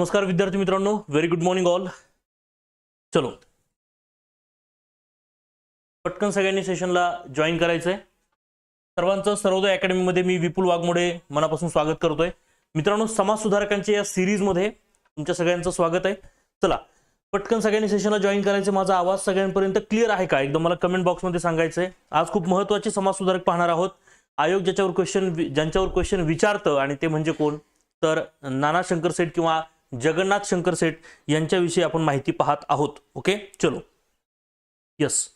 नमस्कार विद्यार्थी मित्रांनो व्हेरी गुड मॉर्निंग ऑल चलो. पटकन सगळ्यांनी सेशनला जॉईन करायचंय. सर्वांचं सर्वोदय अकॅडमीमध्ये मी विपुल वाघमोडे मनापासून स्वागत करतोय. मित्रांनो समाज सुधारकांच्या या सिरीजमध्ये तुमच्या सगळ्यांचं स्वागत आहे. चला पटकन सगळ्यांनी सेशनला जॉईन करायचे. माझा आवाज सगळ्यांपर्यंत क्लिअर आहे का? एकदम मला कमेंट बॉक्समध्ये सांगायचंय. आज खूप महत्त्वाचे समाज सुधारक पाहणार आहोत. आयोग ज्याच्यावर क्वेश्चन ज्यांच्यावर क्वेश्चन विचारतं आणि ते म्हणजे कोण? तर नाना शंकर सेठ किंवा जगन्नाथ शंकर सेठ यांच्याविषयी आपण माहिती पाहत आहोत. ओके चलो. यस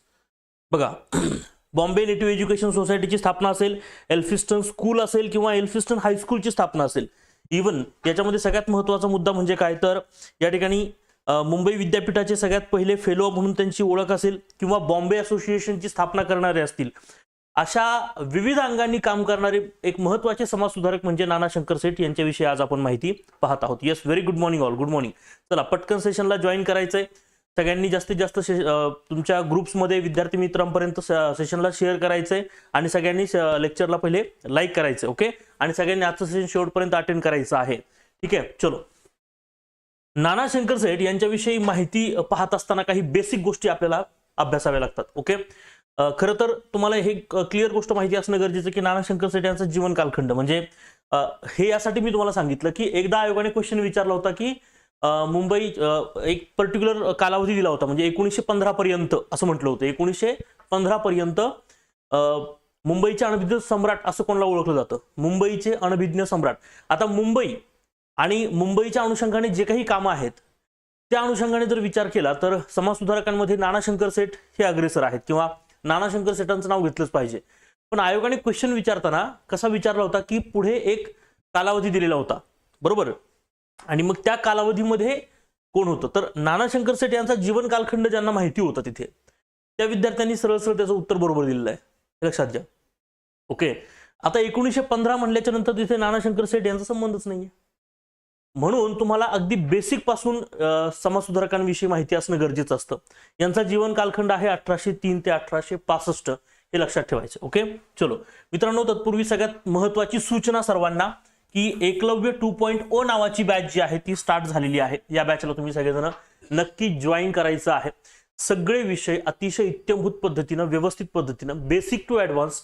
बघा बॉम्बे नेटिव्ह एज्युकेशन सोसायटीची स्थापना असेल एल्फिस्टन स्कूल असेल किंवा एल्फिस्टन हायस्कूलची स्थापना असेल. इवन याच्यामध्ये सगळ्यात महत्त्वाचा मुद्दा म्हणजे काय? तर या ठिकाणी मुंबई विद्यापीठाचे सगळ्यात पहिले फेलो म्हणून त्यांची ओळख असेल किंवा बॉम्बे असोसिएशनची स्थापना करणारे असतील. अशा विविध अंगांनी काम करणारे एक महत्त्वाचे समाज सुधारक म्हणजे नाना शंकर सेठ यांच्याविषयी आज आपण माहिती पाहत आहोत. Yes very good morning all good morning चला पटकन सेशनला जॉईन करायचंय. सगळ्यांनी जास्तीत जास्त से- तुमच्या ग्रुप्समध्ये विद्यार्थी मित्रांपर्यंत सेशनला शेअर करायचंय आणि सगळ्यांनी लेक्चरला पहिले लाईक करायचं ओके आणि सगळ्यांनी आजचं सेशन शेवटपर्यंत अटेंड करायचं आहे. ठीक आहे चलो. नाना शंकर सेठ यांच्याविषयी माहिती पाहत असताना काही बेसिक गोष्टी आपल्याला अभ्यासाव्या लागतात ओके खरं तर तुम्हाला हे क्लिअर गोष्ट माहिती असणं गरजेचं की नाना शंकर सेठ यांचं जीवन कालखंड. म्हणजे हे यासाठी मी तुम्हाला सांगितलं की एकदा आयोगाने क्वेश्चन विचारला होता की मुंबई एक पर्टिक्युलर कालावधी दिला होता. म्हणजे एकोणीसशे पंधरा पर्यंत असं म्हटलं होतं. एकोणीसशे पंधरा पर्यंत मुंबईचे अनभिज्ञ सम्राट असं कोणाला ओळखलं जातं? मुंबईचे अनभिज्ञ सम्राट. आता मुंबई आणि मुंबईच्या अनुषंगाने जे काही कामं आहेत त्या अनुषंगाने जर विचार केला तर समाज सुधारकांमध्ये नाना शंकर सेठ हे अग्रेसर आहेत. किंवा नानाशंकर सेटांचं सेठांचं नाव घेतलंच पाहिजे. पण आयोगाने क्वेश्चन विचारताना कसा विचारला होता की पुढे एक कालावधी दिलेला होता. बरोबर? आणि मग त्या कालावधीमध्ये कोण होतं? तर नानाशंकर सेट सेठ यांचा जीवन कालखंड ज्यांना माहिती होता तिथे त्या विद्यार्थ्यांनी सरळ सरळ त्याचं उत्तर बरोबर दिलेलं आहे. लक्षात घ्या. ओके? आता एकोणीसशे पंधरा म्हणल्याच्या नंतर तिथे नानाशंकर सेठ यांचा संबंधच नाहीये. म्हणून तुम्हाला अगदी बेसिकपासून समाजसुधारकांविषयी माहिती असणं गरजेचं असतं. यांचा जीवन कालखंड आहे अठराशे तीन ते अठराशे पासष्ट हे लक्षात ठेवायचं ओके? चलो. मित्रांनो तत्पूर्वी सगळ्यात महत्वाची सूचना सर्वांना की एकलव्य टू पॉईंट ओ नावाची बॅच जी आहे ती स्टार्ट झालेली आहे. या बॅचला तुम्ही सगळेजण नक्की जॉईन करायचं आहे. सगळे विषय अतिशय इत्यंभूत पद्धतीनं व्यवस्थित पद्धतीनं बेसिक टू ऍडव्हान्स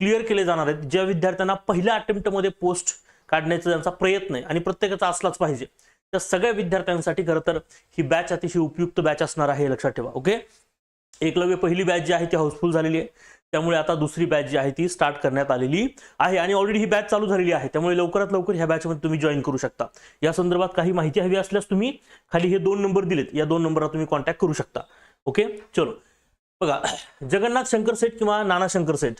क्लिअर केले जाणार आहेत. ज्या विद्यार्थ्यांना पहिल्या अटेम्प्टमध्ये पोस्ट काढण्याचा त्यांचा प्रयत्न आहे आणि प्रत्येकाचा असलाच पाहिजे. तर सगळ्या विद्यार्थ्यांसाठी खरं तर ही बॅच अतिशय उपयुक्त बॅच असणार आहे हे लक्षात ठेवा ओके एकलव्य पहिली बॅच जी आहे ती हाऊसफुल झालेली आहे. त्यामुळे आता दुसरी बॅच जी आहे ती स्टार्ट करण्यात आलेली आहे आणि ऑलरेडी ही बॅच चालू झालेली आहे. त्यामुळे लवकरात लवकर ह्या बॅचमध्ये तुम्ही जॉईन करू शकता. या संदर्भात काही माहिती हवी असल्यास तुम्ही खाली हे दोन नंबर दिलेत. या दोन नंबरला तुम्ही कॉन्टॅक्ट करू शकता ओके चलो. बघा जगन्नाथ शंकर सेठ किंवा नाना शंकर सेठ.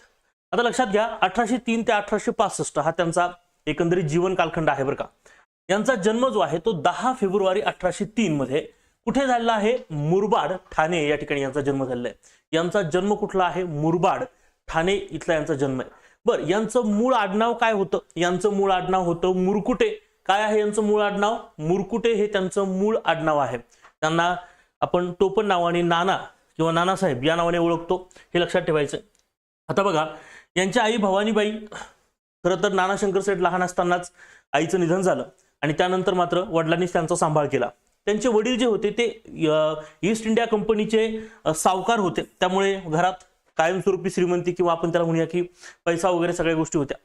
आता लक्षात घ्या अठराशे तीन ते अठराशे पासष्ट हा त्यांचा एकंदरीत जीवन कालखंड आहे बरं का. यांचा जन्म जो आहे तो दहा फेब्रुवारी अठराशे तीन मध्ये कुठे झालेला आहे? मुरबाड ठाणे या ठिकाणी यांचा जन्म झालेला आहे. यांचा जन्म कुठला आहे? मुरबाड ठाणे इथला यांचा जन्म आहे. बर यांचं मूळ आडनाव काय होतं? यांचं मूळ आडनाव होतं मुरकुटे. काय आहे यांचं मूळ आडनाव? मुरकुटे हे त्यांचं मूळ आडनाव आहे. त्यांना आपण टोपण नावाने नाना किंवा नानासाहेब या नावाने ओळखतो. हे लक्षात ठेवायचं आता बघा यांच्या आई भवानीबाई खरं तर नाना शंकर सेठ लहान असतानाच आईचं निधन झालं आणि त्यानंतर मात्र वडिलांनीच त्यांचा सांभाळ केला. त्यांचे वडील जे होते ते ईस्ट इंडिया कंपनीचे सावकार होते. त्यामुळे घरात कायमस्वरूपी श्रीमंती किंवा आपण त्याला म्हणूया की पैसा वगैरे सगळ्या गोष्टी होत्या.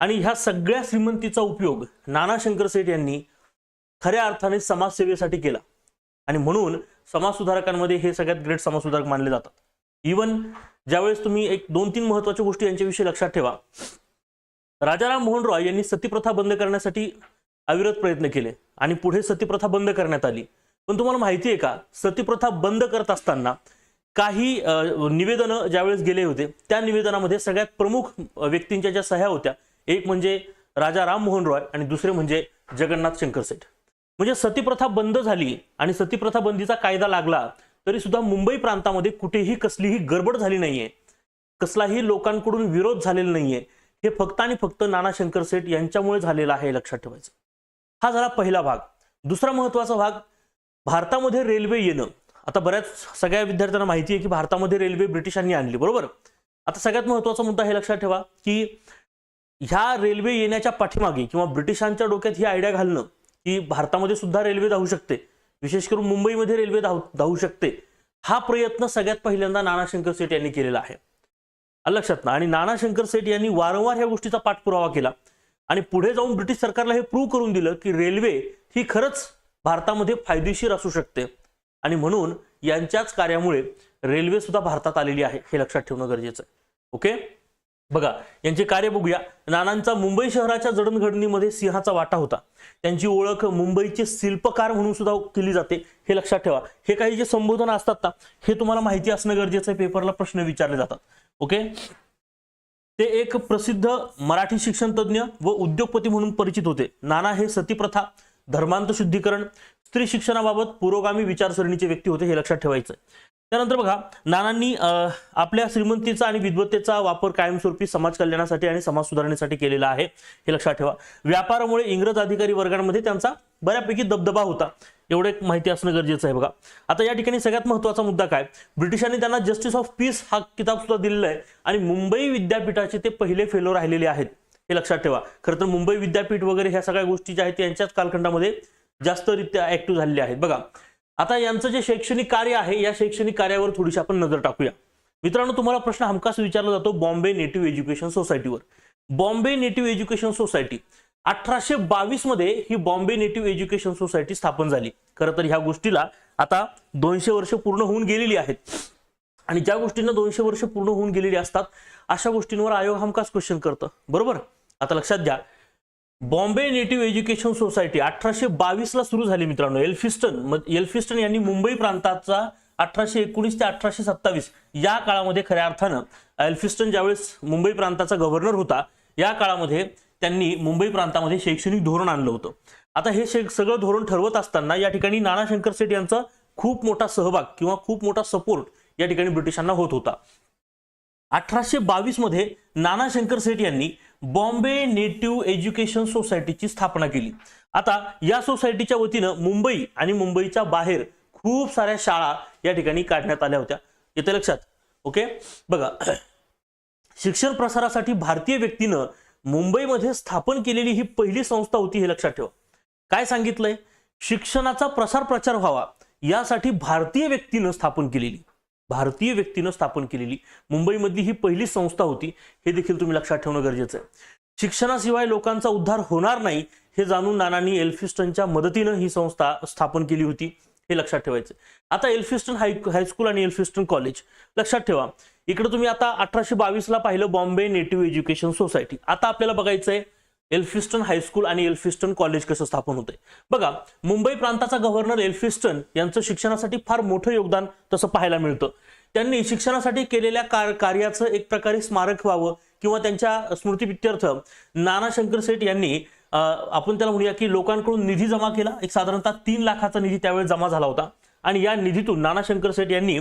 आणि ह्या सगळ्या श्रीमंतीचा उपयोग नाना शंकर सेठ यांनी खऱ्या अर्थाने समाजसेवेसाठी केला. आणि म्हणून समाज सुधारकांमध्ये हे सगळ्यात ग्रेट समाज सुधारक मानले जातात. इवन ज्यावेळेस तुम्ही एक दोन तीन महत्त्वाच्या गोष्टी यांच्याविषयी लक्षात ठेवा राजाराम मोहन रॉय यांनी सतीप्रथा बंद करण्यासाठी अविरत प्रयत्न केले आणि पुढे सतीप्रथा बंद करण्यात आली. पण तुम्हाला माहिती आहे का? सतीप्रथा बंद करत असताना काही निवेदनं ज्यावेळेस गेले होते त्या निवेदनामध्ये सगळ्यात प्रमुख व्यक्तींच्या ज्या सह्या होत्या एक म्हणजे राजा राम मोहन रॉय आणि दुसरे म्हणजे जगन्नाथ शंकर सेठ. म्हणजे सतीप्रथा बंद झाली आणि सतीप्रथा बंदीचा कायदा लागला तरी सुद्धा मुंबई प्रांतामध्ये कुठेही कसलीही गडबड झाली नाहीये. कसलाही लोकांकडून विरोध झालेला नाहीये. हे फक्त आणि फक्त नाना शंकर सेठ यांच्यामुळे झालेलं आहे लक्षात ठेवायचं. हा झाला पहिला भाग. दुसरा महत्त्वाचा भाग भारतामध्ये रेल्वे येणं. आता बऱ्याच सगळ्या विद्यार्थ्यांना माहिती आहे की भारतामध्ये रेल्वे ब्रिटिशांनी आणली बरोबर? आता सगळ्यात महत्त्वाचा मुद्दा हे लक्षात ठेवा की ह्या रेल्वे येण्याच्या पाठीमागे किंवा ब्रिटिशांच्या डोक्यात ही आयडिया घालणं की भारतामध्ये सुद्धा रेल्वे धावू शकते. विशेष करून मुंबईमध्ये रेल्वे धाव धावू शकते. हा प्रयत्न सगळ्यात पहिल्यांदा नाना शंकर सेठ यांनी केलेला आहे. लक्षात ना आणि नाना शंकर सेठ यांनी वारंवार ह्या गोष्टीचा पाठपुरावा केला. आणि पुढे जाऊन ब्रिटिश सरकारला हे प्रूव्ह करून दिलं की रेल्वे ही खरंच भारतामध्ये फायदेशीर असू शकते. आणि म्हणून यांच्याच कार्यामुळे रेल्वे सुद्धा भारतात आलेली आहे हे लक्षात ठेवणं गरजेचं आहे. ओके बघा यांचे कार्य बघूया. नानांचा मुंबई शहराच्या जडणघडणीमध्ये सिंहाचा वाटा होता. त्यांची ओळख मुंबईचे शिल्पकार म्हणून सुद्धा केली जाते हे लक्षात ठेवा. हे काही जे संबोधन असतात ना हे तुम्हाला माहिती असणं गरजेचं आहे पेपरला प्रश्न विचारले जातात. ओके? ते एक प्रसिद्ध मराठी शिक्षण तज्ज्ञ व उद्योगपती म्हणून परिचित होते. नाना हे सतीप्रथा धर्मांत शुद्धीकरण स्त्री शिक्षणाबाबत पुरोगामी विचारसरणीचे व्यक्ती होते हे लक्षात ठेवायचं त्यानंतर बघा नानांनी आपल्या श्रीमंतीचा आणि विद्वत्तेचा वापर कायमस्वरूपी समाज कल्याणासाठी आणि समाज सुधारणेसाठी केलेला आहे हे लक्षात ठेवा. व्यापारामुळे इंग्रज अधिकारी वर्गांमध्ये त्यांचा बऱ्यापैकी दबदबा होता. एवढं एक माहिती असणं गरजेचं आहे बघा. आता या ठिकाणी सगळ्यात महत्त्वाचा मुद्दा काय? ब्रिटिशांनी त्यांना जस्टिस ऑफ पीस हा किताब सुद्धा दिलेला आहे आणि मुंबई विद्यापीठाचे ते पहिले फेलो राहिलेले आहेत. हे लक्षात ठेवा. खरं तर मुंबई विद्यापीठ वगैरे ह्या सगळ्या गोष्टी ज्या आहेत यांच्याच कालखंडामध्ये जास्तरित्या ऍक्टिव्ह झालेले आहेत. बघा आता यांचं जे शैक्षणिक कार्य आहे या शैक्षणिक कार्यावर थोडीशी आपण नजर टाकूया. मित्रांनो तुम्हाला प्रश्न हमखास विचारला जातो बॉम्बे नेटिव्ह एज्युकेशन सोसायटीवर. बॉम्बे नेटिव्ह एज्युकेशन सोसायटी अठराशे बावीसमध्ये ही बॉम्बे नेटिव्ह एज्युकेशन सोसायटी स्थापन झाली. खरं तर ह्या गोष्टीला आता दोनशे वर्ष पूर्ण होऊन गेलेली आहेत. आणि ज्या गोष्टींना दोनशे वर्ष पूर्ण होऊन गेलेली असतात अशा गोष्टींवर आयोग हमखास क्वेश्चन करतं. बरोबर? आता लक्षात घ्या. बॉम्बे नेटिव्ह एज्युकेशन सोसायटी अठराशे बावीस ला सुरू झाली मित्रांनो. एल्फिस्टन एल्फिस्टन यांनी मुंबई प्रांताचा अठराशे एकोणीस ते अठराशे सत्तावीस या काळामध्ये खऱ्या अर्थानं एल्फिस्टन ज्यावेळेस मुंबई प्रांताचा गव्हर्नर होता या काळामध्ये त्यांनी मुंबई प्रांतामध्ये शैक्षणिक धोरण आणलं होतं. आता हे सगळं धोरण ठरवत असताना या ठिकाणी नाना शंकर सेठ यांचा खूप मोठा सहभाग किंवा खूप मोठा सपोर्ट या ठिकाणी ब्रिटिशांना होत होता. अठराशे बावीसमध्ये नाना शंकर सेठ यांनी बॉम्बे नेटिव्ह एज्युकेशन सोसायटीची स्थापना केली. आता या सोसायटीच्या वतीनं मुंबई आणि मुंबईच्या बाहेर खूप साऱ्या शाळा या ठिकाणी काढण्यात आल्या होत्या. येते लक्षात? ओके? बघा. शिक्षण प्रसारासाठी भारतीय व्यक्तीनं मुंबईमध्ये स्थापन केलेली ही पहिली संस्था होती हे लक्षात ठेवा. काय सांगितलंय? शिक्षणाचा प्रसार प्रचार व्हावा यासाठी भारतीय व्यक्तीनं स्थापन केलेली. भारतीय व्यक्तीनं स्थापन केलेली. मुंबईमधली ही पहिली संस्था होती हे देखील तुम्ही लक्षात ठेवणं गरजेचं आहे. शिक्षणाशिवाय लोकांचा उद्धार होणार नाही हे जाणून नानांनी एल्फिस्टनच्या मदतीनं ही संस्था स्थापन केली होती हे लक्षात ठेवायचं आता एल्फिस्टन हाय हायस्कूल आणि एल्फिस्टन कॉलेज. लक्षात ठेवा इकडे तुम्ही आता अठराशे बावीसला पाहिलं बॉम्बे नेटिव्ह एज्युकेशन सोसायटी. आता आपल्याला बघायचंय एल्फिस्टन हायस्कूल आणि एल्फिस्टन कॉलेज कसं स्थापन होतंय. बघा मुंबई प्रांताचा गव्हर्नर एल्फिस्टन यांचं शिक्षणासाठी फार मोठं योगदान तसं पाहायला मिळतं. त्यांनी शिक्षणासाठी केलेल्या कार कार्याचं एक प्रकारे स्मारक व्हावं किंवा त्यांच्या स्मृतीप्रित्यर्थ नाना शंकर सेठ यांनी आपण त्याला म्हणूया की लोकांकडून निधी जमा केला. एक साधारणतः तीन लाखाचा निधी त्यावेळेस जमा झाला होता. आणि या निधीतून नाना शंकर सेठ यांनी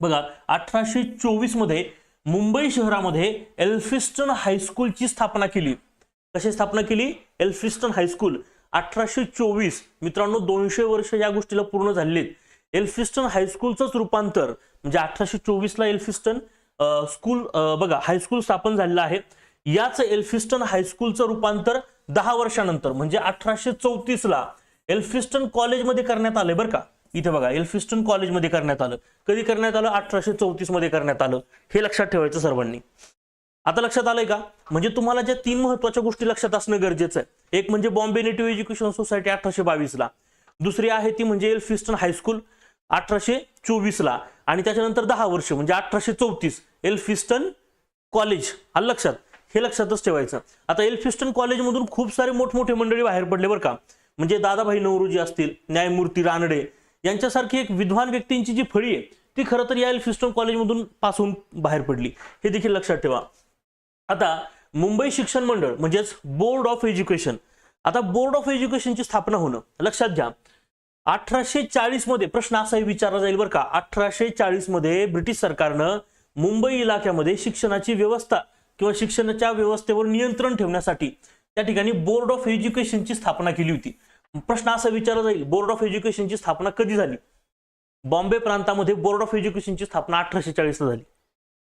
बघा अठराशे चोवीसमध्ये मुंबई शहरामध्ये एल्फिस्टन हायस्कूलची स्थापना केली. कशी स्थापना केली? Elphinstone high school. अठराशे चोवीस. मित्रांनो दोनशे वर्ष या गोष्टीला पूर्ण झालेली आहेत एल्फिस्टन हायस्कूलचंच रूपांतर म्हणजे अठराशे चोवीसला एल्फिस्टन स्कूल बघा हायस्कूल स्थापन झालेलं आहे. याच एल्फिस्टन हायस्कूलचं रूपांतर दहा वर्षानंतर म्हणजे अठराशे चौतीसला एल्फिस्टन कॉलेजमध्ये करण्यात आलंय बरं का. इथे बघा एल्फिस्टन कॉलेजमध्ये करण्यात आलं. कधी करण्यात आलं? अठराशे चौतीसमध्ये करण्यात आलं. हे लक्षात ठेवायचं सर्वांनी. आता लक्षात आलंय का? म्हणजे तुम्हाला ज्या तीन महत्त्वाच्या गोष्टी लक्षात असणं गरजेचं आहे. एक म्हणजे बॉम्बे नेटिव्ह एज्युकेशन सोसायटी अठराशे बावीसला. दुसरी आहे ती म्हणजे एल्फिस्टन हायस्कूल अठराशे चोवीसला. आणि त्याच्यानंतर दहा वर्ष म्हणजे अठराशे चौतीस. Elphinstone college. आलं लक्षात? हे लक्षातच ठेवायचं. आता एल्फिस्टन कॉलेजमधून खूप सारे मोठमोठे मंडळी बाहेर पडले बरं का. म्हणजे दादाभाई नवरोजी असतील न्यायमूर्ती रानडे यांच्यासारखी एक विद्वान व्यक्तींची जी फळी आहे ती खरं तर या एल्फिस्टन कॉलेजमधून होऊन बाहेर पडली. हे देखील लक्षात ठेवा. आता मुंबई शिक्षण मंडळ म्हणजेच बोर्ड ऑफ एज्युकेशन आता बोर्ड ऑफ एज्युकेशनची स्थापना होणं लक्षात घ्या. अठराशे चाळीसमध्ये प्रश्न असाही विचारला जाईल बरं का अठराशे चाळीसमध्ये ब्रिटिश सरकारनं मुंबई इलाक्यामध्ये शिक्षणाची व्यवस्था किंवा शिक्षणाच्या व्यवस्थेवर नियंत्रण ठेवण्यासाठी त्या ठिकाणी बोर्ड ऑफ एज्युकेशनची स्थापना केली होती. प्रश्न असा विचारला जाईल बोर्ड ऑफ एज्युकेशनची स्थापना कधी झाली? बॉम्बे प्रांतामध्ये बोर्ड ऑफ एज्युकेशनची स्थापना अठराशे चाळीसला झाली.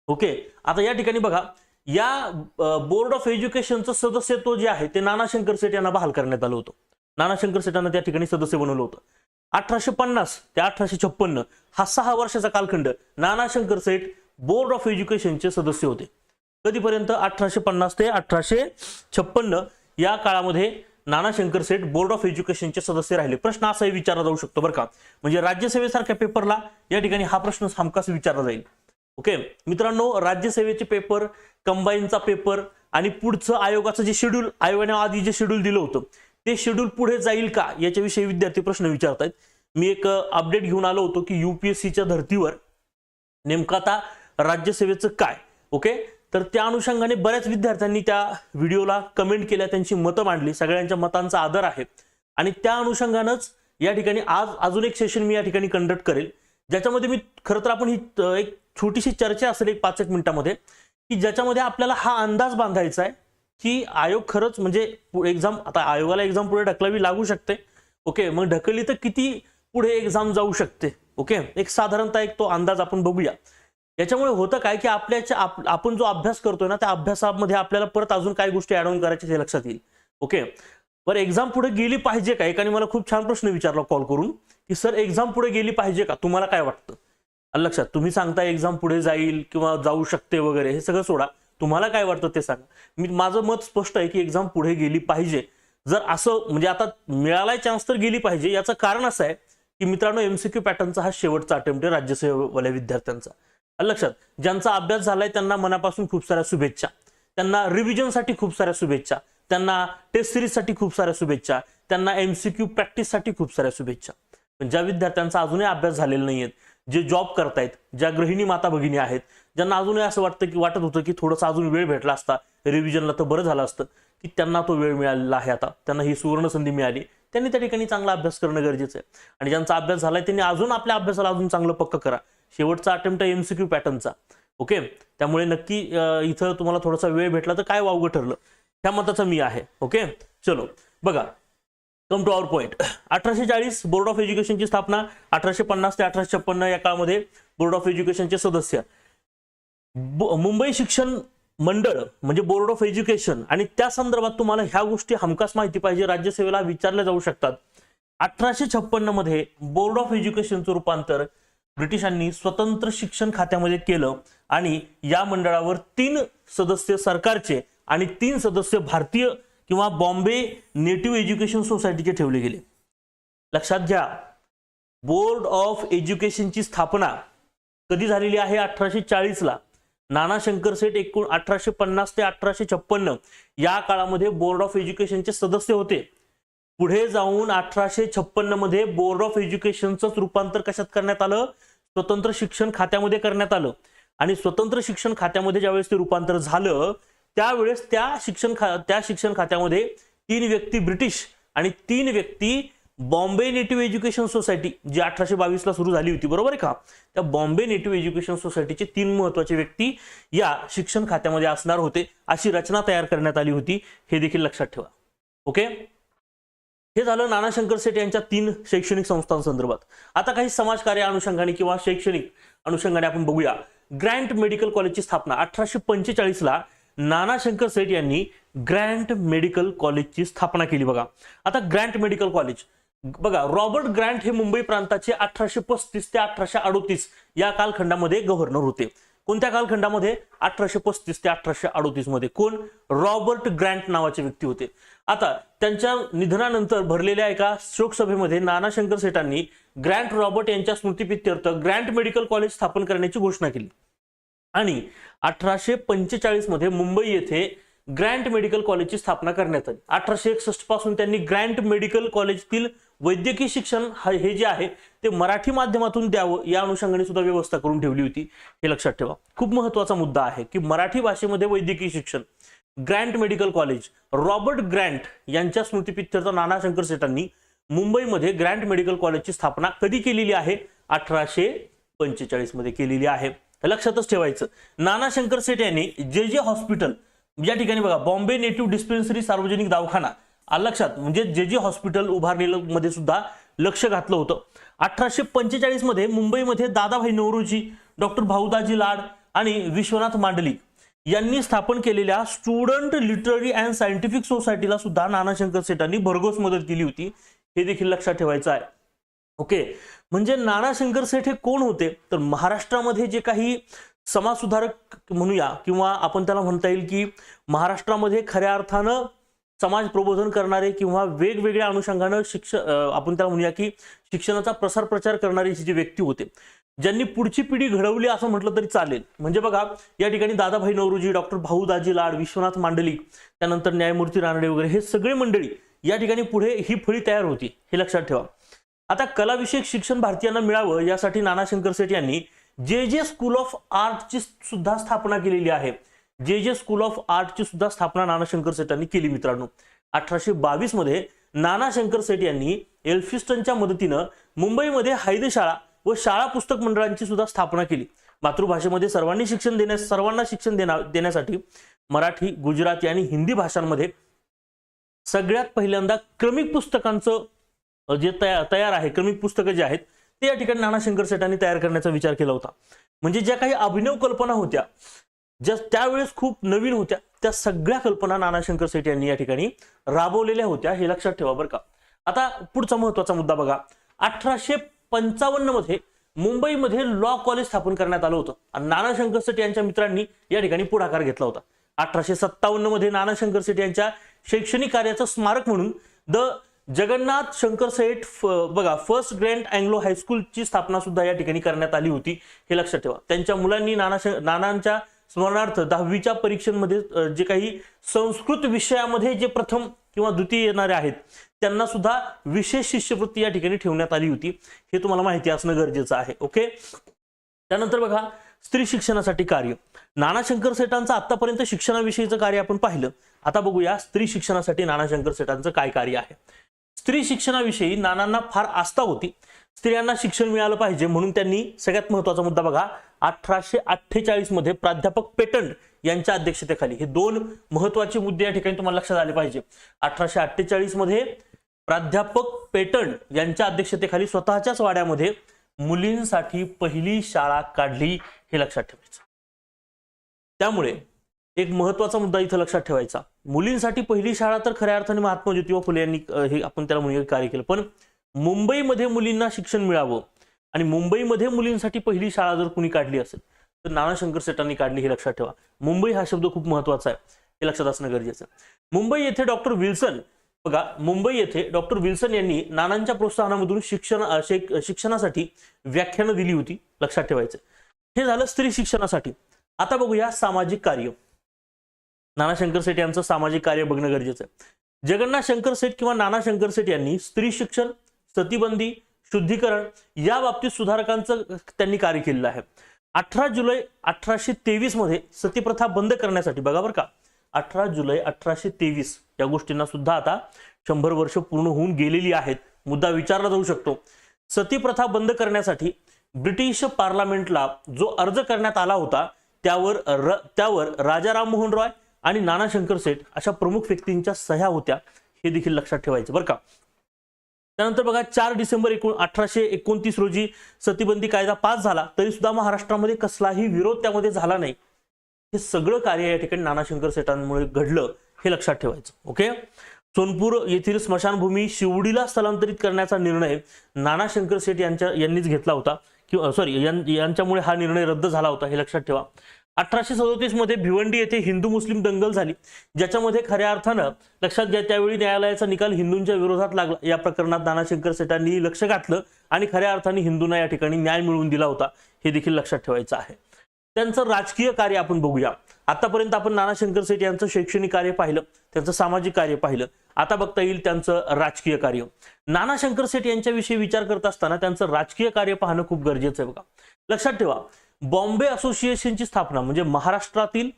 ओके आता या ठिकाणी बघा या बोर्ड ऑफ एज्युकेशनचं सदस्यत्व जे आहे ते नानाशंकर सेठ यांना बहाल करण्यात आलं होतं. नानाशंकर सेटांना त्या ठिकाणी सदस्य बनवलं होतं. अठराशे पन्नास ते अठराशे छप्पन्न हा सहा वर्षाचा कालखंड नानाशंकर सेठ बोर्ड ऑफ एज्युकेशनचे सदस्य होते. कधीपर्यंत? अठराशे पन्नास ते अठराशे छप्पन्न या काळामध्ये नाना शंकर सेठ बोर्ड ऑफ एज्युकेशनचे सदस्य राहिले. प्रश्न असाही विचारला जाऊ शकतो बरं का. म्हणजे राज्यसेवेसारख्या पेपरला या ठिकाणी हा प्रश्न हमखास विचारला जाईल. ओके मित्रांनो राज्यसेवेचे पेपर कंबाईनचा पेपर आणि पुढचं आयोगाचं जे शेड्यूल आयोगाने आधी जे शेड्यूल दिलं होतं ते शेड्यूल पुढे जाईल का? याच्याविषयी विद्यार्थी प्रश्न विचारतायत. मी एक अपडेट घेऊन आलो होतो की युपीएससीच्या धर्तीवर नेमकं आता राज्यसेवेचं काय? ओके तर त्या अनुषंगाने बऱ्याच विद्यार्थ्यांनी त्या व्हिडिओला कमेंट केल्या त्यांची मतं मांडली सगळ्यांच्या मतांचा आदर आहे. आणि त्या अनुषंगानंच या ठिकाणी आज अजून एक सेशन मी या ठिकाणी कंडक्ट करेल ज्याच्यामध्ये मी खरं तर आपण ही एक छोटीशी चर्चा असेल एक पाच एक मिनिटामध्ये की ज्याच्यामध्ये आपल्याला हा अंदाज बांधायचा आहे की आयोग खरंच म्हणजे एक्झाम आता आयोगाला एक्झाम पुढे ढकलावी लागू शकते ओके मग ढकलली तर किती पुढे एक्झाम जाऊ शकते ओके एक साधारणतः एक तो अंदाज आपण बघूया. याच्यामुळे होतं काय की आपल्याच्या आपण जो अभ्यास करतोय ना त्या अभ्यासामध्ये आपल्याला परत अजून काही गोष्टी ऍड ऑन करायच्या ते लक्षात येईल. ओके बरं एक्झाम पुढे गेली पाहिजे का? एकाने मला खूप छान प्रश्न विचारला कॉल करून की सर एक्झाम पुढे गेली पाहिजे का? तुम्हाला काय वाटतं? लक्षात तुम्ही सांगता एक्झाम पुढे जाईल किंवा जाऊ शकते वगैरे हे सगळं सोडा. तुम्हाला काय वाटतं ते सांगा. मी माझं मत स्पष्ट आहे की एक्झाम पुढे गेली पाहिजे. जर असं म्हणजे आता मिळालाय चान्स तर गेली पाहिजे. याचं कारण असं आहे की मित्रांनो एमसीक्यू पॅटर्नचा हा शेवटचा अटेम्प्ट आहे राज्यसेवेवाल्या विद्यार्थ्यांचा. लक्षात. ज्यांचा अभ्यास झालाय त्यांना मनापासून खूप साऱ्या शुभेच्छा. त्यांना रिव्हिजनसाठी खूप साऱ्या शुभेच्छा. त्यांना टेस्ट सिरीजसाठी खूप साऱ्या शुभेच्छा. त्यांना एमसीक्यू प्रॅक्टिससाठी खूप साऱ्या शुभेच्छा. पण ज्या विद्यार्थ्यांचा अजूनही अभ्यास झालेला नाहीयेत जे जॉब करतायत ज्या गृहिणी माता भगिनी आहेत ज्यांना अजूनही असं वाटतं की वाटत होतं की थोडंसं अजून वेळ भेटला असता रिव्हिजनला तर बरं झालं असतं की त्यांना तो वेळ मिळालेला आहे आता. त्यांना ही सुवर्ण संधी मिळाली. त्यांनी त्या ठिकाणी चांगला अभ्यास करणं गरजेचं आहे. आणि ज्यांचा अभ्यास झालाय त्यांनी अजून आपल्या अभ्यासाला अजून चांगलं पक्क करा. शेवटचा अटेम्प्ट आहे एमसीक्यू पॅटर्नचा ओके त्यामुळे नक्की इथं तुम्हाला थोडासा वेळ भेटला तर काय वावगं ठरलं? त्या मताचा मी आहे. ओके चलो. बघा. कम टू आवर पॉईंट अठराशे चाळीस बोर्ड ऑफ एज्युकेशनची स्थापना. अठराशे पन्नास ते अठराशे छप्पन्न या काळामध्ये बोर्ड ऑफ एज्युकेशनचे सदस्य. मुंबई शिक्षण मंडळ म्हणजे बोर्ड ऑफ एज्युकेशन आणि त्या संदर्भात तुम्हाला ह्या गोष्टी हमखास माहिती पाहिजे. राज्यसेवेला विचारल्या जाऊ शकतात. अठराशे छप्पन्नमध्ये बोर्ड ऑफ एज्युकेशनचं रूपांतर ब्रिटिशांनी स्वतंत्र शिक्षण खात्यामध्ये केलं आणि या मंडळावर तीन सदस्य सरकारचे आणि तीन सदस्य भारतीय किंवा बॉम्बे नेटिव्ह एज्युकेशन सोसायटीचे ठेवले गेले. लक्षात घ्या बोर्ड ऑफ एज्युकेशनची स्थापना कधी झालेली आहे? अठराशे चाळीसला. नाना शंकर सेठ एकूण अठराशे पन्नास ते अठराशे छप्पन्न या काळामध्ये बोर्ड ऑफ एज्युकेशनचे सदस्य होते. पुढे जाऊन अठराशे छप्पन्नमध्ये बोर्ड ऑफ एज्युकेशनचंच रूपांतर कशात करण्यात आलं? स्वतंत्र शिक्षण खात्यामध्ये करण्यात आलं. आणि स्वतंत्र शिक्षण खात्यामध्ये ज्यावेळेस ते रूपांतर झालं त्यावेळेस त्या शिक्षण खा त्या शिक्षण खात्यामध्ये तीन व्यक्ती ब्रिटिश आणि तीन व्यक्ती बॉम्बे नेटिव्ह एज्युकेशन सोसायटी जी अठराशे बावीसला सुरू झाली होती बरोबर आहे का? त्या बॉम्बे नेटिव्ह एज्युकेशन सोसायटीचे तीन महत्त्वाचे व्यक्ती या शिक्षण खात्यामध्ये असणार होते अशी रचना तयार करण्यात आली होती. हे देखील लक्षात ठेवा. ओके? हे झालं नाना शंकर सेठ यांच्या तीन शैक्षणिक संस्थांसंदर्भात. आता काही समाजकार्य अनुषंगाने किंवा शैक्षणिक अनुषंगाने आपण बघूया. ग्रँट मेडिकल कॉलेजची स्थापना. अठराशे पंचेचाळीसला नाना शंकर सेठ यांनी ग्रँट मेडिकल कॉलेजची स्थापना केली बघा. आता ग्रँट मेडिकल कॉलेज. बघा रॉबर्ट ग्रँट हे मुंबई प्रांताचे अठराशे पस्तीस ते अठराशे अडोतीस या कालखंडामध्ये गव्हर्नर होते. कोणत्या कालखंडामध्ये? अठराशे पस्तीस ते अठराशे अडोतीसमध्ये. कोण? रॉबर्ट ग्रँट नावाचे व्यक्ती होते. आता त्यांच्या निधनानंतर भरलेल्या एका शोकसभेमध्ये नाना शंकर सेठांनी ग्रँट रॉबर्ट यांच्या स्मृतीप्रित्यर्थ ग्रँट मेडिकल कॉलेज स्थापन करण्याची घोषणा केली. आणि अठराशे पंचेचाळीसमध्ये मुंबई येथे ग्रँट मेडिकल कॉलेजची स्थापना करण्यात आली. अठराशे एकसष्टपासून त्यांनी ग्रँट मेडिकल कॉलेजतील वैद्यकीय शिक्षण हे जे आहे ते मराठी माध्यमातून द्यावं या अनुषंगाने सुद्धा व्यवस्था करून ठेवली होती. हे लक्षात ठेवा. खूप महत्त्वाचा मुद्दा आहे की मराठी भाषेमध्ये वैद्यकीय शिक्षण Grant medical college. Robert Grant यांच्या स्मृतीप्रित्यर्थ नाना शंकर सेठांनी मुंबईमध्ये ग्रँट मेडिकल कॉलेजची स्थापना कधी केलेली आहे? अठराशे पंचेचाळीसमध्ये केलेली आहे. लक्षातच ठेवायचं. नाना शंकर सेठ यांनी जे जे हॉस्पिटल या ठिकाणी बघा बॉम्बे नेटिव्ह डिस्पेन्सरी सार्वजनिक दवाखाना लक्षात म्हणजे जे जे हॉस्पिटल उभारणीला मध्ये सुद्धा लक्ष घातलं होतं. अठराशे पंचेचाळीसमध्ये मुंबईमध्ये दादाभाई नवरोजी डॉक्टर भाऊदाजी लाड आणि विश्वनाथ मांडलिक यांनी स्थापन केलेल्या स्टुडंट लिटररी अँड सायंटिफिक सोसायटीला सुद्धा नानाशंकर सेठांनी भरघोस मदत केली होती. हे देखील लक्षात ठेवायचं आहे. ओके? म्हणजे नानाशंकर सेठ हे कोण होते? तर महाराष्ट्रामध्ये जे काही समाजसुधारक म्हणूया किंवा आपण त्याला म्हणता येईल की महाराष्ट्रामध्ये खऱ्या अर्थानं समाज प्रबोधन करणारे किंवा वेगवेगळ्या अनुषंगानं शिक्षण आपण त्याला म्हणूया की शिक्षणाचा प्रसार प्रचार करणारे जे व्यक्ती होते ज्यांनी पुढची पिढी घडवली असं म्हटलं तरी चालेल. म्हणजे बघा या ठिकाणी दादाभाई नवरोजी डॉक्टर भाऊ दाजी लाड विश्वनाथ मांडलिक त्यानंतर न्यायमूर्ती रानडे वगैरे हे सगळे मंडळी या ठिकाणी पुढे ही फळी तयार होती हे लक्षात ठेवा. आता कलाविषयक शिक्षण भारतीयांना मिळावं यासाठी नानाशंकर सेठ यांनी जे जे स्कूल ऑफ आर्टची सुद्धा स्थापना केलेली आहे जे जे स्कूल ऑफ आर्टची सुद्धा स्थापना नानाशंकर सेठ यांनी केली मित्रांनो. अठराशे बावीसमध्ये नानाशंकर सेठ यांनी एल्फिस्टनच्या मदतीनं मुंबईमध्ये हायदे शाळा व शाळा पुस्तक मंडळांची सुद्धा स्थापना केली. मातृभाषेमध्ये सर्वांनी शिक्षण देण्यास सर्वांना शिक्षण देण्या देण्यासाठी मराठी गुजराती आणि हिंदी भाषांमध्ये सगळ्यात पहिल्यांदा क्रमिक पुस्तकांचं जे तयार तयार आहे क्रमिक पुस्तकं जे आहेत ते या ठिकाणी नानाशंकर सेठांनी तयार करण्याचा विचार केला होता. म्हणजे ज्या काही अभिनव कल्पना होत्या ज्या त्यावेळेस खूप नवीन होत्या त्या सगळ्या कल्पना नानाशंकर सेठ यांनी या ठिकाणी राबवलेल्या होत्या हे लक्षात ठेवा बरं का. आता पुढचा महत्त्वाचा मुद्दा बघा. अठराशे पंचावन्नमध्ये मुंबईमध्ये लॉ कॉलेज स्थापन करण्यात आलं होतं. आणि नानाशंकर सेठ यांच्या मित्रांनी या ठिकाणी पुढाकार घेतला होता. अठराशे सत्तावन्नमध्ये नानाशंकर सेठ यांच्या शैक्षणिक कार्याचं स्मारक म्हणून द जगन्नाथ शंकर सेठ फ- बघा फर्स्ट ग्रँड अँग्लो हायस्कूलची स्थापना सुद्धा या ठिकाणी करण्यात आली होती हे लक्षात ठेवा. त्यांच्या मुलांनी नाना नानांच्या स्मरणार्थ दहावीच्या परीक्षांमध्ये जे काही संस्कृत विषयामध्ये जे प्रथम किंवा द्वितीय येणारे आहेत त्यांना सुद्धा विशेष शिष्यवृत्ती या ठिकाणी ठेवण्यात आली होती. हे तुम्हाला माहिती असणं गरजेचं आहे ओके? त्यानंतर बघा स्त्री शिक्षणासाठी कार्य. नानाशंकर सेठांचं आतापर्यंत शिक्षणाविषयीचं कार्य आपण पाहिलं. आता बघूया स्त्री शिक्षणासाठी नानाशंकर सेठांचं काय कार्य आहे. स्त्री शिक्षणाविषयी नानांना फार आस्था होती. स्त्रियांना शिक्षण मिळालं पाहिजे म्हणून त्यांनी सगळ्यात महत्त्वाचा मुद्दा बघा अठराशे अठ्ठेचाळीसमध्ये प्राध्यापक पेटंट यांच्या अध्यक्षतेखाली. हे दोन महत्त्वाचे मुद्दे या ठिकाणी तुम्हाला लक्षात आले पाहिजे. अठराशे अठ्ठेचाळीसमध्ये प्राध्यापक पेटंट यांच्या अध्यक्षतेखाली स्वतःच्याच वाड्यामध्ये मुलींसाठी पहिली शाळा काढली हे लक्षात ठेवायचं. त्यामुळे एक महत्त्वाचा मुद्दा इथं लक्षात ठेवायचा. मुलींसाठी पहिली शाळा तर खऱ्या अर्थाने महात्मा ज्योतिबा फुले यांनी हे आपण त्याला म्हणूया कार्य केलं. पण मुंबईमध्ये मुलींना शिक्षण मिळावं आणि मुंबईमध्ये मुलींसाठी पहिली शाळा जर कुणी काढली असेल तर नानाशंकर सेठांनी काढली हे लक्षात ठेवा. मुंबई हा शब्द खूप महत्त्वाचा आहे. हे लक्षात असणं गरजेचं मुंबई येथे डॉक्टर विल्सन बघा मुंबई येथे डॉक्टर विल्सन यांनी नानांच्या प्रोत्साहनामधून शिक्षण शिक्षणासाठी व्याख्यानं दिली होती. लक्षात ठेवायचं. हे झालं स्त्री शिक्षणासाठी. आता बघूया सामाजिक कार्य. नानाशंकर सेठ यांचं सामाजिक कार्य बघणं गरजेचं आहे. जगन्नाथ शंकर सेठ किंवा नाना शंकर सेठ यांनी स्त्री शिक्षण सतीबंदी शुद्धीकरण या बाबतीत सुधारकांचं त्यांनी कार्य केलेलं आहे. अठरा जुलै अठराशे तेवीसमध्ये सतीप्रथा बंद करण्यासाठी बघा बरं का. अठरा जुलै अठराशे तेवीस या गोष्टींना सुद्धा आता शंभर वर्ष पूर्ण होऊन गेलेली आहेत. मुद्दा विचारला जाऊ शकतो. सतीप्रथा बंद करण्यासाठी ब्रिटिश पार्लमेंटला जो अर्ज करण्यात आला होता त्यावर र त्यावर राजा राममोहन रॉय आणि नाना शंकर सेठ अशा प्रमुख व्यक्तींच्या सह्या होत्या. हे देखील लक्षात ठेवायचं बरं का. त्यानंतर बघा चार डिसेंबर एकूण अठराशे एकोणतीस रोजी सतीबंदी कायदा पास झाला तरी सुद्धा महाराष्ट्रामध्ये कसलाही विरोध त्यामध्ये झाला नाही. हे सगळं कार्य या ठिकाणी नानाशंकर सेठांमुळे घडलं हे लक्षात ठेवायचं ओके? सोनपूर येथील स्मशानभूमी शिवडीला स्थलांतरित करण्याचा निर्णय नानाशंकर सेठ यांच्या यांनीच घेतला होता किंवा सॉरी यांच्यामुळे हा निर्णय रद्द झाला होता हे लक्षात ठेवा. अठराशे सदोतीसमध्ये भिवंडी येथे हिंदू मुस्लिम दंगल झाली ज्याच्यामध्ये खऱ्या अर्थानं लक्षात घ्या त्यावेळी न्यायालयाचा निकाल हिंदूंच्या विरोधात लागला. या प्रकरणात नानाशंकर सेठांनी लक्ष घातलं आणि खऱ्या अर्थाने हिंदूंना या ठिकाणी न्याय मिळवून दिला होता. हे देखील लक्षात ठेवायचं आहे. त्यांचं राजकीय कार्य आपण बघूया. आतापर्यंत आपण नानाशंकर सेठ यांचं शैक्षणिक कार्य पाहिलं त्यांचं सामाजिक कार्य पाहिलं. आता बघता येईल त्यांचं राजकीय कार्य. नानाशंकर सेठ यांच्याविषयी विचार करत असताना त्यांचं राजकीय कार्य पाहणं खूप गरजेचं आहे बघा. लक्षात ठेवा बॉम्बे असोसिएशनची स्थापना म्हणजे महाराष्ट्रातील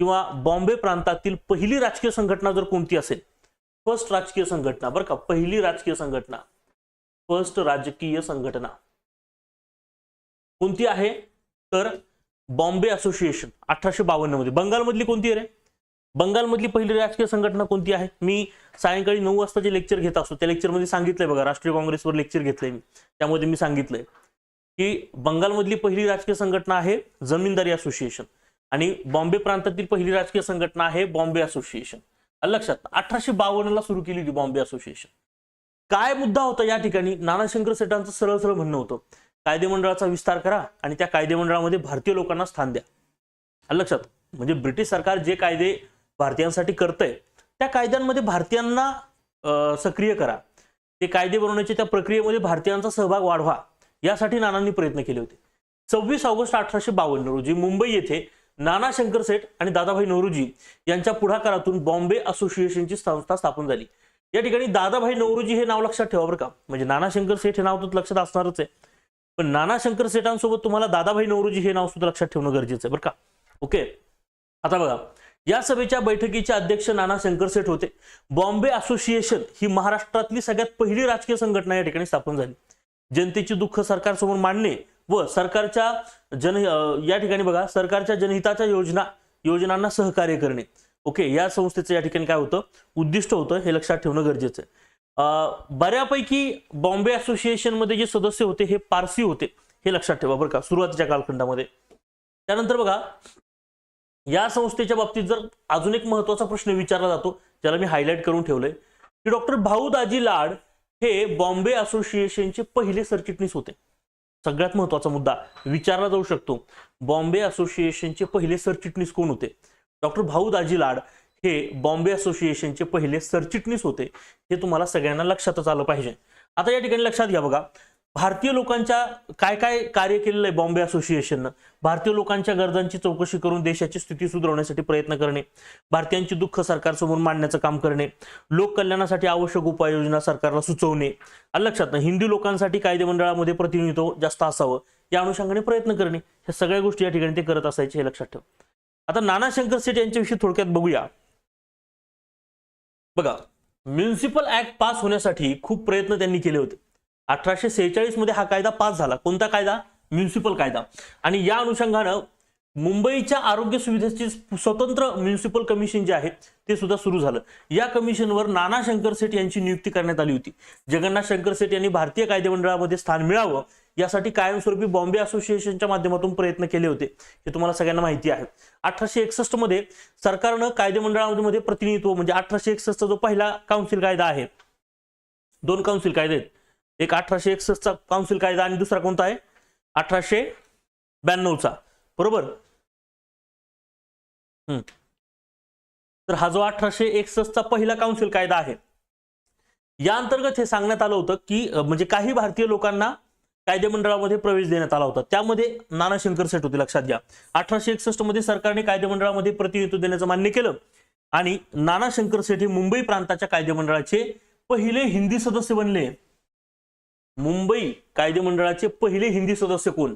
किंवा बॉम्बे प्रांतातील पहिली राजकीय संघटना जर कोणती असेल फर्स्ट राजकीय संघटना बरं का पहिली राजकीय संघटना फर्स्ट राजकीय संघटना कोणती आहे? तर बॉम्बे असोसिएशन अठराशे बावन्नमध्ये बंगालमधली कोणती आहे रे? बंगालमधली पहिली राजकीय संघटना कोणती आहे? मी सायंकाळी नऊ वाजता जे लेक्चर घेत असतो. त्या लेक्चरमध्ये सांगितलंय बघा राष्ट्रीय काँग्रेसवर लेक्चर घेतलंय मी. त्यामध्ये मी सांगितलंय. की बंगालमधली पहिली राजकीय संघटना आहे जमीनदारी असोसिएशन आणि बॉम्बे प्रांतातील पहिली राजकीय संघटना आहे बॉम्बे असोसिएशन. लक्षात अठराशे बावन्नला सुरू केली होती बॉम्बे असोसिएशन. काय मुद्दा होता या ठिकाणी? नानाशंकर सेटांचं सरळ सरळ म्हणणं होतं. कायदेमंडळाचा विस्तार करा आणि त्या कायदेमंडळामध्ये भारतीय लोकांना स्थान द्या. लक्षात म्हणजे ब्रिटिश सरकार जे कायदे भारतीयांसाठी करतंय त्या कायद्यांमध्ये भारतीयांना सक्रिय करा. ते कायदे बनवण्याच्या त्या प्रक्रियेमध्ये भारतीयांचा सहभाग वाढवा. यासाठी नानांनी प्रयत्न केले होते. सव्वीस ऑगस्ट अठराशे बावन्न रोजी मुंबई येथे नाना शंकर सेठ आणि दादाभाई नौरोजी यांच्या पुढाकारातून बॉम्बे असोसिएशनची संस्था स्थापन झाली. या ठिकाणी दादाभाई नौरोजी हे नाव लक्षात ठेवा बरं का. म्हणजे नाना शंकर सेठ हे नाव तर लक्षात असणारच आहे. पण नाना शंकर सेठांसोबत तुम्हाला दादाभाई नौरोजी हे नाव सुद्धा लक्षात ठेवणं गरजेचं आहे बरं का. ओके? आता बघा. या सभेच्या बैठकीचे अध्यक्ष नाना शंकर सेठ होते. बॉम्बे असोसिएशन ही महाराष्ट्रातली सगळ्यात पहिली राजकीय संघटना या ठिकाणी स्थापन झाली. जनतेची दुःख सरकारसमोर मांडणे व सरकारच्या जन या ठिकाणी बघा सरकारच्या जनहिताच्या योजना योजनांना सहकार्य करणे. ओके या संस्थेचं या ठिकाणी काय होतं? उद्दिष्ट होतं हे लक्षात ठेवणं गरजेचं आहे. बऱ्यापैकी बॉम्बे असोसिएशनमध्ये जे सदस्य होते हे पारसी होते हे लक्षात ठेवा बरं का सुरुवातीच्या कालखंडामध्ये. त्यानंतर बघा या संस्थेच्या बाबतीत जर अजून एक महत्त्वाचा प्रश्न विचारला जातो ज्याला मी हायलाईट करून ठेवलंय की डॉक्टर भाऊ दाजी लाड हे बॉम्बे असोसिएशनचे पहिले सरचिटणीस होते. सगळ्यात महत्त्वाचा मुद्दा विचारला जाऊ शकतो. बॉम्बे असोसिएशनचे पहिले सरचिटणीस कोण होते? डॉक्टर भाऊ दाजी लाड हे बॉम्बे असोसिएशनचे पहिले सरचिटणीस होते. हे तुम्हाला सगळ्यांना लक्षातच आलं पाहिजे. आता या ठिकाणी लक्षात घ्या बघा. भारतीय लोकांच्या काय काय कार्य केलेलं आहे बॉम्बे असोसिएशननं? भारतीय लोकांच्या गरजांची चौकशी करून देशाची स्थिती सुधारवण्यासाठी प्रयत्न करणे भारतीयांची दुःख सरकारसमोर मांडण्याचं काम करणे लोक कल्याणासाठी आवश्यक उपाययोजना सरकारला सुचवणे. लक्षात ना हिंदू लोकांसाठी कायदेमंडळामध्ये प्रतिनिधित्व जास्त असावं या अनुषंगाने प्रयत्न करणे. ह्या सगळ्या गोष्टी या ठिकाणी ते करत असायचे हे लक्षात ठेव. आता नाना शंकर सेठ यांच्याविषयी थोडक्यात बघूया. बघा म्युन्सिपल ऍक्ट पास होण्यासाठी खूप प्रयत्न त्यांनी केले होते. अठराशे सेहेचाळीसमध्ये हा कायदा पास झाला. कोणता कायदा? म्युन्सिपल कायदा. आणि या अनुषंगानं मुंबईच्या आरोग्य सुविधेचे स्वतंत्र म्युन्सिपल कमिशन जे आहे ते सुद्धा सुरू झालं. या कमिशनवर नाना शंकर सेठ यांची नियुक्ती करण्यात आली होती. जगन्नाथ शंकर सेठ यांनी भारतीय कायदेमंडळामध्ये स्थान मिळावं यासाठी कायमस्वरूपी बॉम्बे असोसिएशनच्या माध्यमातून प्रयत्न केले होते हे तुम्हाला सगळ्यांना माहिती आहे. अठराशे एकसष्टमध्ये सरकारनं कायदेमंडळामध्ये प्रतिनिधित्व म्हणजे अठराशे एकसष्टचा जो पहिला काउन्सिल कायदा आहे दोन काउन्सिल कायदे आहेत. एक अठराशे एकसष्टचा काउन्सिल कायदा आणि दुसरा कोणता आहे? अठराशे ब्याण्णवचा. बरोबर? हम्म. तर हा जो अठराशे एकसष्टचा पहिला काउन्सिल कायदा आहे या अंतर्गत हे सांगण्यात आलं होतं की म्हणजे काही भारतीय लोकांना कायदेमंडळामध्ये प्रवेश देण्यात आला होता. त्यामध्ये नाना शंकर सेठ होते लक्षात घ्या. अठराशे एकसष्टमध्ये सरकारने कायदेमंडळामध्ये प्रतिनिधित्व देण्याचं मान्य केलं आणि नाना शंकर सेठ हे मुंबई प्रांताच्या कायदेमंडळाचे पहिले हिंदी सदस्य बनले. मुंबई कायदेमंडळाचे पहिले हिंदी सदस्य कोण?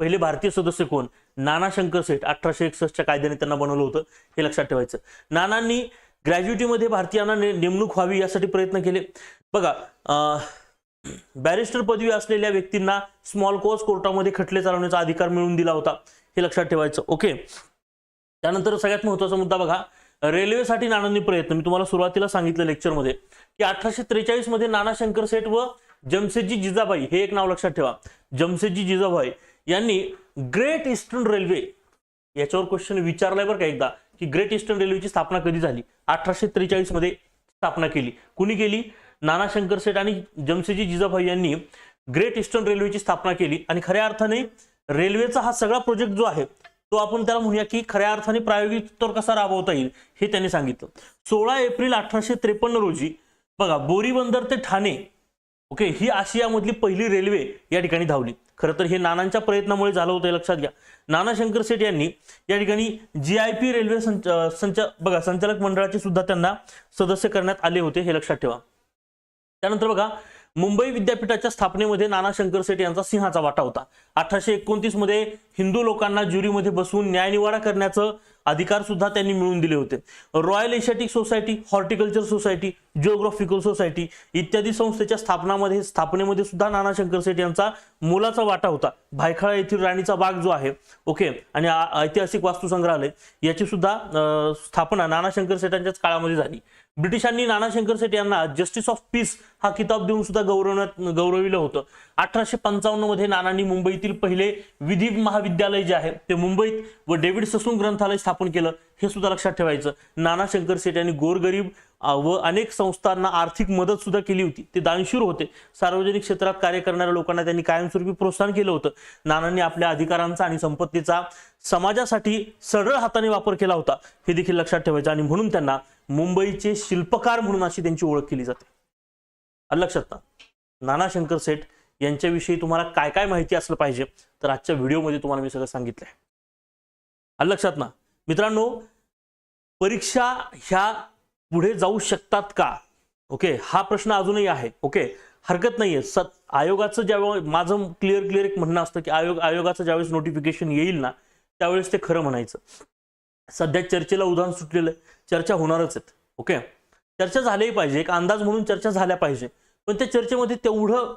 पहिले भारतीय सदस्य कोण? नाना शंकर सेठ अठराशे एकसष्टच्या कायद्याने त्यांना बनवलं होतं हे लक्षात ठेवायचं. नानांनी ग्रॅज्युएटीमध्ये भारतीयांना नेमणूक व्हावी यासाठी प्रयत्न केले. बघा बॅरिस्टर पदवी असलेल्या व्यक्तींना स्मॉल कॉज कोर्टामध्ये खटले चालवण्याचा अधिकार मिळवून दिला होता हे लक्षात ठेवायचं. ओके? त्यानंतर सगळ्यात महत्त्वाचा मुद्दा बघा. रेल्वेसाठी नानांनी प्रयत्न मी तुम्हाला सुरुवातीला सांगितलं लेक्चरमध्ये की अठराशे त्रेचाळीसमध्ये नाना शंकर सेठ व जमशेदजी जिजाबाई हे एक नाव लक्षात ठेवा. जमशेदजी जिजाबाई यांनी ग्रेट ईस्टर्न रेल्वे याच्यावर क्वेश्चन विचारलाय बरं का एकदा की ग्रेट ईस्टर्न रेल्वेची स्थापना कधी झाली? अठराशे त्रेचाळीसमध्ये स्थापना केली. कुणी केली? नाना शंकर सेठ आणि जमशेदजी जिजाभाई यांनी ग्रेट ईस्टर्न रेल्वेची स्थापना केली. आणि खऱ्या अर्थाने रेल्वेचा हा सगळा प्रोजेक्ट जो आहे तो आपण त्याला म्हणूया की खऱ्या अर्थाने प्रायोगिक तौर कसा राबवता येईल हे त्यांनी सांगितलं. सोळा एप्रिल अठराशे त्रेपन्न रोजी बघा बोरीबंदर ते ठाणे ओके ही आशियामधली पहिली रेल्वे या ठिकाणी धावली. खरं तर हे नानांच्या प्रयत्नामुळे झालं होतं लक्षात घ्या. नाना शंकर सेठ यांनी या ठिकाणी जी आय पी रेल्वे संच संच बघा संचालक मंडळाचे सुद्धा त्यांना सदस्य करण्यात आले होते हे लक्षात ठेवा. त्यानंतर बघा मुंबई विद्यापीठाच्या स्थापनेमध्ये नाना शंकर सेठ यांचा सिंहाचा वाटा होता. अठराशे एकोणतीसमध्ये हिंदू लोकांना ज्युरीमध्ये बसवून न्यायनिवाडा करण्याचं अधिकार सुद्धा त्यांनी मिळवून दिले होते. Royal Asiatic society horticulture society geographical society इत्यादी संस्थेच्या स्थापनामध्ये स्थापनेमध्ये सुद्धा नाना शंकर सेठ यांचा मोलाचा वाटा होता. भायखळा येथील राणीचा बाग जो आहे ओके आणि ऐतिहासिक वास्तू संग्रहालय याची सुद्धा स्थापना नाना शंकर सेठांच्याच काळामध्ये झाली. ब्रिटिशांनी नाना शंकर यांना जस्टिस ऑफ पीस हा किताब देऊन सुद्धा गौरवण्यात गौरविलं होतं. अठराशे पंचावन्नमध्ये नानांनी मुंबईतील पहिले विधी महाविद्यालय जे आहे ते मुंबईत व डेव्हिड ससून ग्रंथालय स्थापन केलं हे सुद्धा लक्षात ठेवायचं. नाना शंकर यांनी गोरगरीब व अनेक संस्थांना आर्थिक मदत सुद्धा केली होती. ते दानशूर होते. सार्वजनिक क्षेत्रात कार्य करणाऱ्या लोकांना त्यांनी कायमस्वरूपी प्रोत्साहन केलं होतं. नानांनी आपल्या अधिकारांचा आणि संपत्तीचा समाजासाठी सरळ हाताने वापर केला होता हे देखील लक्षात ठेवायचं. आणि म्हणून त्यांना मुंबईचे शिल्पकार म्हणून अशी त्यांची ओळख केली जाते. लक्षात ना नाना शंकर सेठ यांच्याविषयी तुम्हाला काय काय माहिती असलं पाहिजे तर आजच्या व्हिडिओमध्ये तुम्हाला मी सगळं सांगितलंय. आलं लक्षात ना मित्रांनो परीक्षा ह्या पुढे जाऊ शकतात का? ओके हा प्रश्न अजूनही आहे ओके? हरकत नाहीये. सत आयोगाचं ज्यावेळेस माझं क्लिअर क्लिअर एक म्हणणं असतं की आयोग आयोगाचं ज्यावेळेस नोटिफिकेशन येईल ना त्यावेळेस ते खरं म्हणायचं. सध्या चर्चेला उदाहरण सुटलेलं आहे. चर्चा होणारच आहेत ओके चर्चा झाली पाहिजे एक अंदाज म्हणून चर्चा झाल्या पाहिजे. पण त्या चर्चेमध्ये तेवढं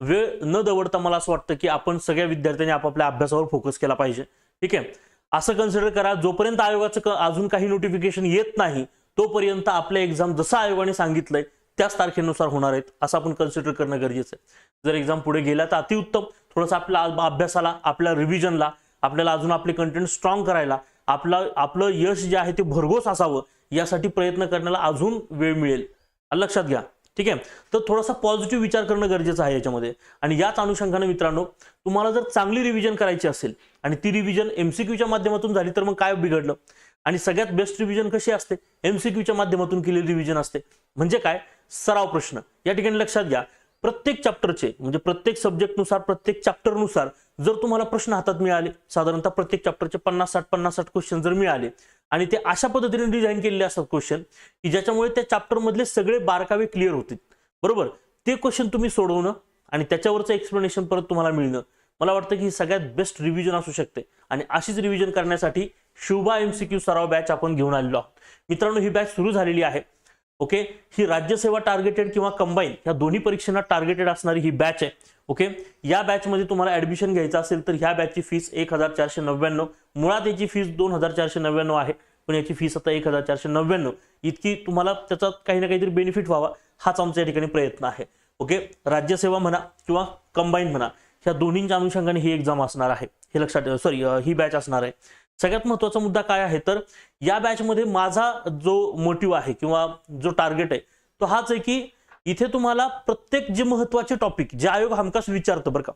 वेळ न दवडता मला असं वाटतं की आपण सगळ्या विद्यार्थ्यांनी आपापल्या अभ्यासावर फोकस केला पाहिजे ठीक आहे? असं कन्सिडर करा जोपर्यंत आयोगाचं अजून काही नोटिफिकेशन येत नाही तोपर्यंत आपल्या एक्झाम जसं आयोगाने सांगितलंय त्याच तारखेनुसार होणार आहेत असं आपण कन्सिडर करणं गरजेचं आहे. जर एक्झाम पुढे गेला तर अतिउत्तम. थोडंसं आपल्या अभ्यासाला आपल्या रिव्हिजनला आपल्याला अजून आपले कंटेंट स्ट्रॉंग करायला आपला आपलं यश जे आहे ते भरघोस असावं यासाठी प्रयत्न करण्याला अजून वेळ मिळेल. लक्षात घ्या ठीक आहे? तर थोडासा पॉझिटिव्ह विचार करणं गरजेचं आहे याच्यामध्ये. आणि याच अनुषंगाने मित्रांनो तुम्हाला जर चांगली रिव्हिजन करायची असेल आणि ती रिव्हिजन एमसीक्यूच्या माध्यमातून झाली तर मग काय बिघडलं? आणि सगळ्यात बेस्ट रिव्हिजन कशी असते? एमसीक्यूच्या माध्यमातून केलेली रिव्हिजन असते. म्हणजे काय? सराव प्रश्न. या ठिकाणी लक्षात घ्या प्रत्येक चॅप्टरचे म्हणजे प्रत्येक सब्जेक्टनुसार प्रत्येक चॅप्टरनुसार जर तुम्हाला प्रश्न हातात मिळाले साधारणतः प्रत्येक चॅप्टरचे पन्नास साठ पन्नास साठ क्वेश्चन जर मिळाले आणि ते अशा पद्धतीने डिझाईन केलेले असतात क्वेश्चन की ज्याच्यामुळे त्या चॅप्टरमधले सगळे बारकावे क्लिअर होतील. बरोबर? ते क्वेश्चन तुम्ही सोडवणं आणि त्याच्यावरचं एक्सप्लेनेशन परत तुम्हाला मिळणं मला वाटतं की ही सगळ्यात बेस्ट रिव्हिजन असू शकते. आणि अशीच रिव्हिजन करण्यासाठी शुभा एमसीक्यू सराव बॅच आपण घेऊन आलेलो आहोत. मित्रांनो ही बॅच सुरू झालेली आहे. ओके? ही राज्यसेवा टार्गेटेड किंवा कंबाईन ह्या दोन्ही परीक्षांना टार्गेटेड असणारी ही बॅच आहे. ओके? या बॅचमध्ये तुम्हाला ऍडमिशन घ्यायचं असेल तर ह्या बॅचची फीस एक हजार चारशे नव्याण्णव. मुळात याची फीस दोन हजार चारशे नव्याण्णव आहे. पण याची फीस आता एक हजार चारशे नव्याण्णव. इतकी तुम्हाला त्याचा काही ना काहीतरी बेनिफिट व्हावा हाच आमचा या ठिकाणी प्रयत्न आहे. ओके? राज्यसेवा म्हणा किंवा कंबाईन म्हणा ह्या दोन्हींच्या अनुषंगाने ही एक्झाम असणार आहे. हे लक्षात सॉरी ही बॅच असणार आहे. सगळ्यात महत्त्वाचा मुद्दा काय आहे? तर या बॅचमध्ये माझा जो मोटिव्ह आहे किंवा जो टार्गेट आहे तो हाच आहे की इथे तुम्हाला प्रत्येक जे महत्त्वाचे टॉपिक जे आयोग हमखास विचारतं बरं का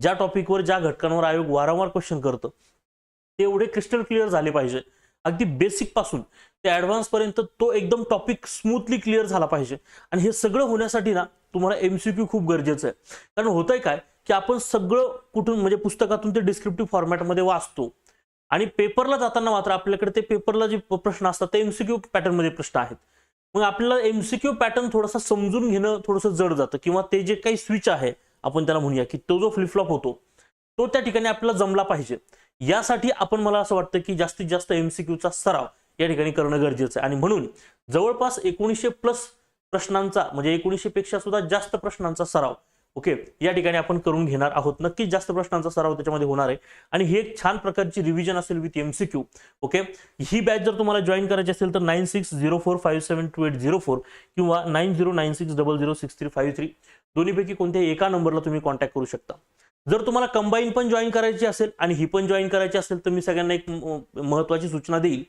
ज्या टॉपिकवर ज्या घटकांवर आयोग वारंवार क्वेश्चन करतं ते एवढे क्रिस्टल क्लिअर झाले पाहिजे. अगदी बेसिकपासून ते ऍडव्हान्स पर्यंत तो एकदम टॉपिक स्मूथली क्लिअर झाला पाहिजे. आणि हे सगळं होण्यासाठी ना तुम्हाला एमसीक्यू खूप गरजेचं आहे. कारण होतंय काय की आपण सगळं कुठून म्हणजे पुस्तकातून ते डिस्क्रिप्टिव्ह फॉर्मॅटमध्ये वाचतो. आणि पेपरला जाताना मात्र आपल्याकडे ते पेपरला जे प्रश्न असतात ते एमसीक्यू पॅटर्नमध्ये प्रश्न आहेत. मग आपल्याला एमसीक्यू पॅटर्न थोडासा समजून घेणं थोडंसं जड जातं किंवा ते जे काही स्विच आहे आपण त्याला म्हणूया की तो जो फ्लिपफ्लॉप होतो तो त्या ठिकाणी आपल्याला जमला पाहिजे. यासाठी आपण मला असं वाटतं की जास्तीत जास्त एमसीक्यूचा सराव या ठिकाणी करणं गरजेचं आहे. आणि म्हणून जवळपास एकोणीसशे प्लस प्रश्नांचा म्हणजे एकोणीसशे पेक्षा सुद्धा जास्त प्रश्नांचा सराव ओके या ठिकाणी आपण करून घेणार आहोत. नक्कीच जास्त प्रश्नांचा सराव त्याच्यामध्ये होणार आहे. आणि ही एक छान प्रकारची रिव्हिजन असेल विथ एमसीक्यू ओके ही बॅच जर तुम्हाला जॉईन करायची असेल तर nine six zero four five seven two eight zero four किंवा nine zero nine six double zero six three five three दोन्हीपैकी कोणत्याही एका नंबरला तुम्ही कॉन्टॅक्ट करू शकता. जर तुम्हाला कंबाईन पण जॉईन करायची असेल आणि ही पण जॉईन करायची असेल तर मी सगळ्यांना एक महत्त्वाची महत्वाची सूचना देईल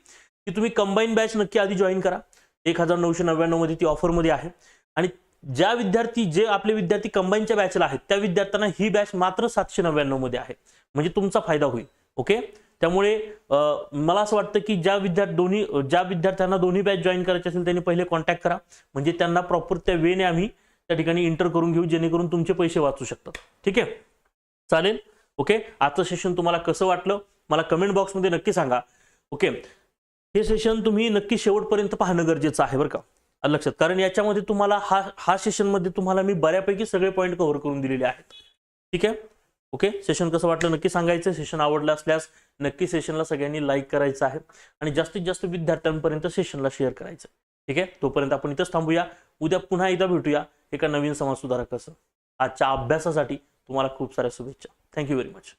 की तुम्ही कंबाईन बॅच नक्की आधी जॉईन करा. एक हजार नऊशे नव्याण्णवमध्ये ती ऑफरमध्ये आहे. आणि ज्या विद्यार्थी जे आपले विद्यार्थी कंबाईनच्या बॅचला आहेत त्या विद्यार्थ्यांना ही बॅच मात्र सातशे नव्याण्णवमध्ये आहे. म्हणजे तुमचा फायदा होईल. ओके त्यामुळे मला असं वाटतं की ज्या विद्यार्थी दोन्ही ज्या विद्यार्थ्यांना दोन्ही बॅच जॉईन करायचे असेल त्यांनी पहिले कॉन्टॅक्ट करा. म्हणजे त्यांना प्रॉपर त्या वेने आम्ही त्या ठिकाणी इंटर करून घेऊ जेणेकरून तुमचे पैसे वाचू शकतात. ठीक आहे? चालेल? ओके आजचं सेशन तुम्हाला कसं वाटलं? मला कमेंट बॉक्समध्ये नक्की सांगा. ओके हे सेशन तुम्ही नक्की शेवटपर्यंत पाहणं गरजेचं आहे बरं का? लक्षात. कारण याच्यामध्ये तुम्हाला हा हा सेशनमध्ये तुम्हाला मी बऱ्यापैकी सगळे पॉईंट कव्हर करून दिलेले आहेत. ठीक आहे? ओके सेशन कसं वाटलं नक्की सांगायचं. सेशन आवडलं असल्यास नक्की सेशनला सगळ्यांनी लाईक करायचं आहे. आणि जास्तीत जास्त विद्यार्थ्यांपर्यंत सेशनला शेअर करायचं ठीक आहे? तोपर्यंत आपण इथंच थांबूया. उद्या पुन्हा एकदा भेटूया एका नवीन समाज सुधारकासह आजच्या अभ्यासासाठी तुम्हाला खूप साऱ्या शुभेच्छा. Thank you very much